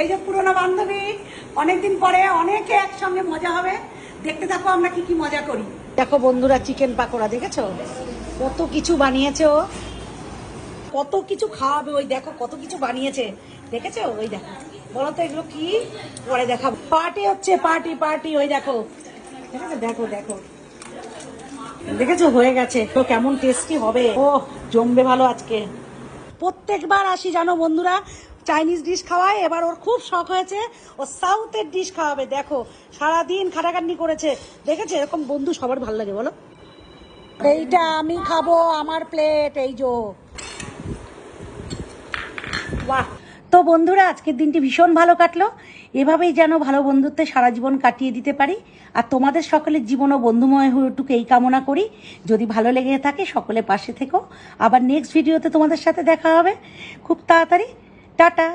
এই যে পুরোনো বান্ধবী, অনেকদিন পরে অনেকে একসঙ্গে মজা হবে। দেখতে থাকো আমরা কি কি মজা করি। দেখো বন্ধুরা, চিকেন পাকোড়া, দেখেছ? কত কিছু বানিয়েছে ও। কত কিছু খাওয়াবে ওই দেখো, কত কিছু বানিয়েছে। দেখেছ? ওই দেখো। বলো তো এগুলো কি? পরে দেখাবো। পার্টি হচ্ছে, পার্টি পার্টি, ওই দেখো। দেখেছ? দেখো দেখো। দেখেছ? হয়ে গেছে। তো কেমন টেস্টি হবে। ও, জমবে ভালো আজকে। প্রত্যেকবার আসি, জানো বন্ধুরা? চাইনিজ ডিশ খাওয়ায়। এবার ওর খুব শখ হয়েছে, ও সাউথের ডিশ খাওয়াবে। দেখো, সারাদিন খাটাখাটনি করেছে। দেখেছে? এরকম বন্ধু সবার ভালো লাগে, বলো। এইটা আমি খাব আমার প্লেট এই যো বাহ! তো বন্ধুরা, আজকের দিনটি ভীষণ ভালো কাটলো। এভাবেই যেন ভালো বন্ধুত্বে সারা জীবন কাটিয়ে দিতে পারি। আর তোমাদের সকলের জীবনও বন্ধুময় হয়ে উঠুক এই কামনা করি। যদি ভালো লেগে থাকে, সকলে পাশে থেকো। আবার নেক্সট ভিডিওতে তোমাদের সাথে দেখা হবে। খুব তাড়াতাড়ি। टाटा।